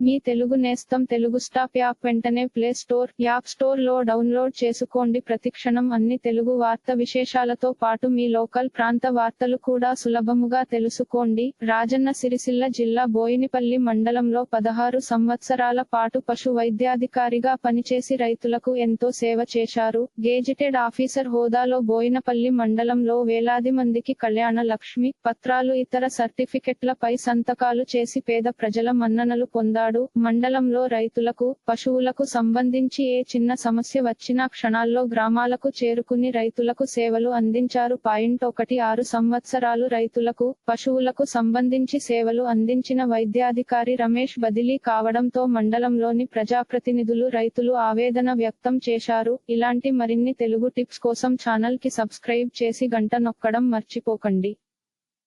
మీ తెలుగు నేస్తం Telugu stop app వెంటనే play store app స్టోర్లో డౌన్లోడ్ చేసుకోండి. ప్రతిక్షణం అన్ని తెలుగు వార్త విశేషాలతో పాటు మీ లోకల్ ప్రాంత వార్తలు కూడా సులభముగా తెలుసుకోండి. రాజన్న సిరిసిల్ల జిల్లా బోయినిపల్లి మండలంలో పదహారు సంవత్సరాల పాటు పశు వైద్యాధికారిగా పనిచేసి రైతులకు ఎంతో సేవ చేశారు. గేజిటెడ్ ఆఫీసర్ హోదాలో బోయినపల్లి మండలంలో వేలాది మందికి కళ్యాణ లక్ష్మి పత్రాలు ఇతర సర్టిఫికెట్లపై సంతకాలు చేసి పేద ప్రజల మన్ననలు పొందాడు మండలంలో రైతులకు పశువులకు సంబంధించి ఏ చిన్న సమస్య వచ్చినా క్షణాల్లో గ్రామాలకు చేరుకుని రైతులకు సేవలు అందించారు. పాయింట్ ఒకటి ఆరు సంవత్సరాలు రైతులకు పశువులకు సంబంధించి సేవలు అందించిన వైద్యాధికారి రమేష్ బదిలీ కావడంతో మండలంలోని ప్రజాప్రతినిధులు రైతులు ఆవేదన వ్యక్తం చేశారు. ఇలాంటి మరిన్ని తెలుగు టిప్స్ కోసం ఛానల్కి సబ్స్క్రైబ్ చేసి గంట నొక్కడం మర్చిపోకండి.